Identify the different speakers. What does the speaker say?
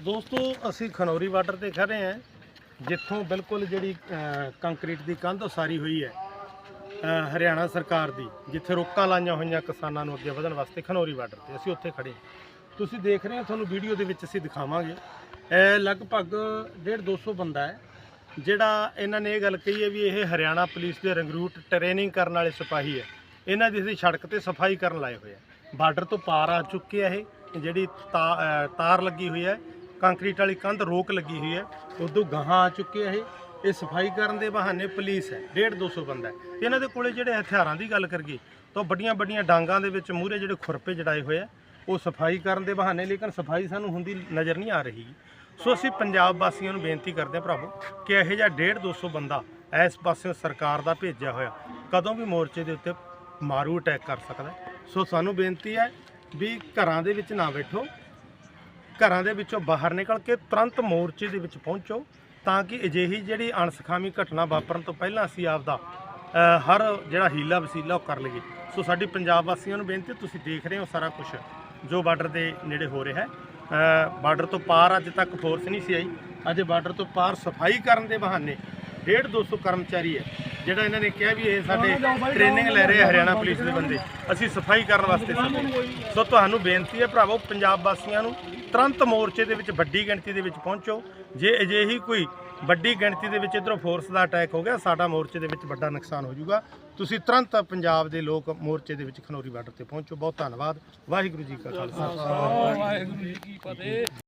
Speaker 1: ਦੋਸਤੋ, ਅਸੀਂ ਖਨੌਰੀ ਬਾਰਡਰ ਤੇ ਖੜੇ ਹਾਂ, ਜਿੱਥੋਂ ਬਿਲਕੁਲ ਜਿਹੜੀ ਕੰਕਰੀਟ ਦੀ ਕੰਧ ਉਸਾਰੀ ਹੋਈ ਹੈ ਹਰਿਆਣਾ ਸਰਕਾਰ ਦੀ, ਜਿੱਥੇ ਰੋਕਾਂ ਲਾਈਆਂ ਹੋਈਆਂ ਕਿਸਾਨਾਂ ਨੂੰ ਅੱਗੇ ਵਧਣ ਵਾਸਤੇ ਖਨੌਰੀ ਬਾਰਡਰ ਤੇ। ਅਸੀਂ ਉੱਥੇ ਖੜੇ ਹਾਂ। ਤੁਸੀਂ ਦੇਖ ਰਹੇ ਹੋ, ਤੁਹਾਨੂੰ ਵੀਡੀਓ ਦੇ ਵਿੱਚ ਅਸੀਂ ਦਿਖਾਵਾਂਗੇ। ਇਹ ਲਗਭਗ 1.5 200 ਬੰਦਾ ਹੈ, ਜਿਹੜਾ ਇਹਨਾਂ ਨੇ ਇਹ ਗੱਲ ਕਹੀ ਹੈ ਵੀ ਇਹ ਹਰਿਆਣਾ ਪੁਲਿਸ ਦੇ ਰੰਗਰੂਟ ਟ੍ਰੇਨਿੰਗ ਕਰਨ ਵਾਲੇ ਸਿਪਾਹੀ ਹੈ। ਇਹਨਾਂ ਦੀ ਅਸੀਂ ਸੜਕ ਤੇ ਸਫ਼ਾਈ ਕਰਨ ਲਾਏ ਹੋਏ ਆ ਬਾਰਡਰ ਤੋਂ ਪਾਰ ਆ ਚੁੱਕੇ ਆ ਇਹ, ਜਿਹੜੀ ਤਾ- ਤਾਰ ਲੱਗੀ ਹੋਈ ਹੈ ਕੰਕਰੀਟ ਵਾਲੀ ਕੰਧ ਰੋਕ ਲੱਗੀ ਹੋਈ ਹੈ। ਉਦੋਂ ਗਾਹਾਂ ਆ ਚੁੱਕੇ ਇਹ। ਇਹ ਸਫ਼ਾਈ ਕਰਨ ਦੇ ਬਹਾਨੇ ਪੁਲਿਸ ਹੈ 1.5 200 ਬੰਦਾ ਹੈ। ਤੇ ਇਹਨਾਂ ਦੇ ਕੋਲੇ ਜਿਹੜੇ ਹਥਿਆਰਾਂ ਦੀ ਗੱਲ ਕਰੀਏ ਤਾਂ ਵੱਡੀਆਂ ਵੱਡੀਆਂ ਡਾਂਗਾਂ ਦੇ ਵਿੱਚ ਮੂਹਰੇ ਜਿਹੜੇ ਖੁਰਪੇ ਜੜਾਏ ਹੋਏ ਆ, ਉਹ ਸਫ਼ਾਈ ਕਰਨ ਦੇ ਬਹਾਨੇ, ਲੇਕਿਨ ਸਫ਼ਾਈ ਸਾਨੂੰ ਹੁੰਦੀ ਨਜ਼ਰ ਨਹੀਂ ਆ ਰਹੀ। ਸੋ ਅਸੀਂ ਪੰਜਾਬ ਵਾਸੀਆਂ ਨੂੰ ਬੇਨਤੀ ਕਰਦੇ ਹਾਂ ਭਰਾਵੋ ਕਿ ਇਹੋ ਜਿਹਾ 1.5 200 ਬੰਦਾ ਇਸ ਪਾਸੇ ਸਰਕਾਰ ਦਾ ਭੇਜਿਆ ਹੋਇਆ, ਕਦੋਂ ਵੀ ਮੋਰਚੇ ਦੇ ਉੱਤੇ ਮਾਰੂ ਅਟੈਕ ਕਰ ਸਕਦਾ ਸੋ ਸਾਨੂੰ ਬੇਨਤੀ ਹੈ ਵੀ ਘਰਾਂ ਦੇ ਵਿੱਚ ਨਾ ਬੈਠੋ। ਘਰਾਂ ਦੇ ਵਿੱਚੋਂ ਬਾਹਰ ਨਿਕਲ ਕੇ ਤੁਰੰਤ ਮੋਰਚੇ ਦੇ ਵਿੱਚ ਪਹੁੰਚੋ ਤਾਂ ਕਿ ਅਜਿਹੀ ਜਿਹੜੀ ਅਣਸਖਾਮੀ ਘਟਨਾ ਵਾਪਰਨ ਤੋਂ ਪਹਿਲਾਂ ਅਸੀਂ ਆਪਦਾ ਅ, ਹਰ ਜਿਹੜਾ ਹੀਲਾ ਵਸੀਲਾ ਉਹ ਕਰ ਲਈਏ। ਸੋ ਸਾਡੀ ਪੰਜਾਬ ਵਾਸੀਆਂ ਨੂੰ ਬੇਨਤੀ ਤੁਸੀਂ ਦੇਖ ਰਹੇ ਹੋ ਸਾਰਾ ਕੁਝ ਜੋ ਬਾਰਡਰ ਦੇ ਨੇੜੇ ਹੋ ਰਿਹਾ ਹੈ। ਬਾਰਡਰ ਤੋਂ ਪਾਰ ਅੱਜ ਤੱਕ ਫੋਰਸ ਨਹੀਂ ਸੀ ਆਈ। ਅੱਜ ਬਾਰਡਰ ਤੋਂ ਪਾਰ ਸਫ਼ਾਈ ਕਰਨ ਦੇ ਬਹਾਨੇ 1.5 200 ਕਰਮਚਾਰੀ ਹੈ ਜਿਹੜਾ ਇਹਨਾਂ ਨੇ ਕਿਹਾ ਵੀ ਇਹ ਸਾਡੇ ਟ੍ਰੇਨਿੰਗ ਲੈ ਰਹੇ ਹਰਿਆਣਾ ਪੁਲਿਸ ਦੇ ਬੰਦੇ। ਅਸੀਂ ਸਫ਼ਾਈ ਕਰਨ ਵਾਸਤੇ ਸੋ ਤੁਹਾਨੂੰ ਬੇਨਤੀ ਹੈ ਭਰਾਵੋ ਪੰਜਾਬ ਵਾਸੀਆਂ ਨੂੰ ਤੁਰੰਤ ਮੋਰਚੇ ਦੇ ਵਿੱਚ ਵੱਡੀ ਗਿਣਤੀ ਦੇ ਵਿੱਚ ਪਹੁੰਚੋ। ਜੇ ਅਜਿਹੀ ਕੋਈ ਵੱਡੀ ਗਿਣਤੀ ਦੇ ਵਿੱਚ ਇਧਰੋਂ ਫੋਰਸ ਦਾ ਅਟੈਕ ਹੋ ਗਿਆ, ਸਾਡਾ ਮੋਰਚੇ ਦੇ ਵਿੱਚ ਵੱਡਾ ਨੁਕਸਾਨ ਹੋ ਜਾਊਗਾ। ਤੁਸੀਂ ਤੁਰੰਤ ਪੰਜਾਬ ਦੇ ਲੋਕ ਮੋਰਚੇ ਦੇ ਵਿੱਚ ਖਨੌਰੀ ਬਾਰਡਰ ਤੇ ਪਹੁੰਚੋ। ਬਹੁਤ ਧੰਨਵਾਦ। ਵਾਹਿਗੁਰੂ ਜੀ ਕਾ ਖਾਲਸਾ।
Speaker 2: ਵਾਹਿਗੁਰੂ ਜੀ ਕੀ ਫਤਿਹ।